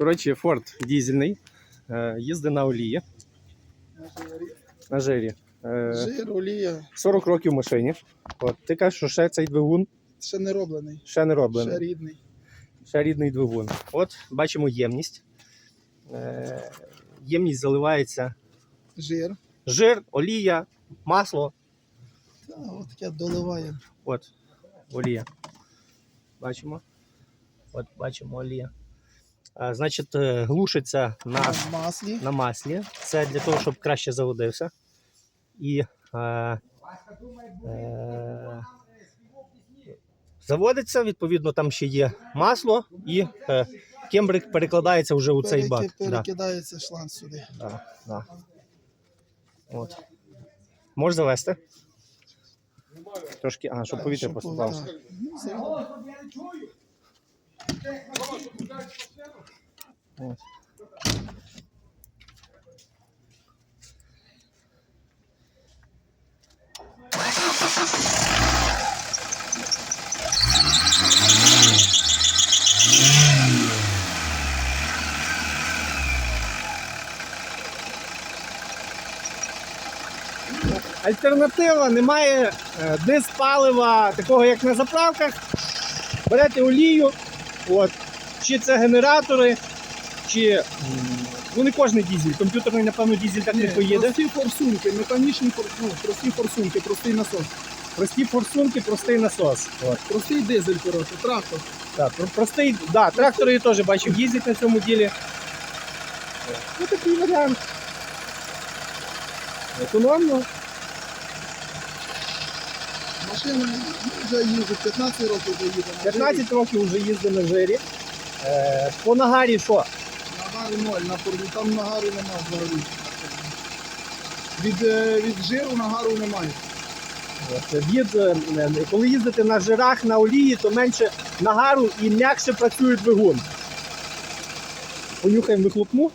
Коротше, Форд дізельний, е, їздить на олії, на жирі. Е, Жир, олія. 40 років в машині. От, ти кажеш, що ще цей двигун Ще не роблений. ще не роблений. Ще рідний. Ще рідний двигун. От бачимо ємність. Е, ємність заливається Жир. жир, олія, масло. Та, от таке доливаємо. От, олія. Бачимо. От бачимо олія. А, значить, е, глушиться на, маслі. на маслі. Це для того, щоб краще заводився. І е, е, заводиться, відповідно, там ще є масло, і е, кембрик перекладається вже у цей бак. Да, Перекидається шланг сюди. да, да. От. Можеш завести? Трошки, а, щоб повітря Щоб От. Альтернатива немає е, диспалива, такого як на заправках. Берете олію, от, чи це генератори, чи ну не кожний дізель. Комп'ютерний, напевно, дізель так не поїде. Прості форсунки, механічні фор- ну, прості форсунки, простий насос. Прості форсунки, простий насос. От. Простий дизель, коротше, трактор. Так, про- простий, да, трактори я теж бачив, їздять на цьому ділі. Ну такий варіант. Економно. Машина вже їздить, 15 років вже їде. на 15 років вже їздив на жирі. Е, по нагарі що? жирі. Нагару ноль, на порві, там нагару нема взагалі. Від, е, від жиру нагару немає. От, Від, е, е, коли їздите на жирах, на олії, то менше нагару і м'якше працює двигун. Понюхаємо вихлопну.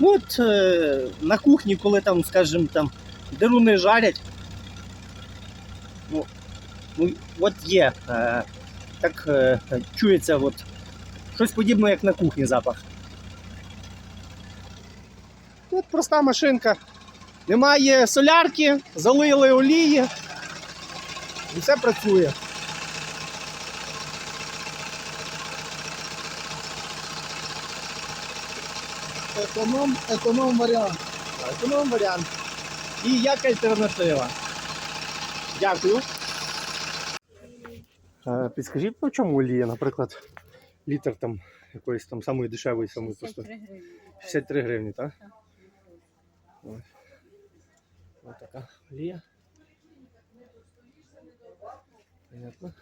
Ну от е, на кухні, коли там, скажімо, там деруни жарять, ну, ну от є. Е, так е, чується от, щось подібне, як на кухні запах. От проста машинка. Немає солярки, залили олії. І все працює. Економ, економ варіант. Економ варіант. І як альтернатива. Дякую. Підскажіть, по чому олія, наприклад, літр там якоїсь там самої дешевої, самої простої? 53 гривні. 63 гривні, так? Ось. Ось така олія. Понятно.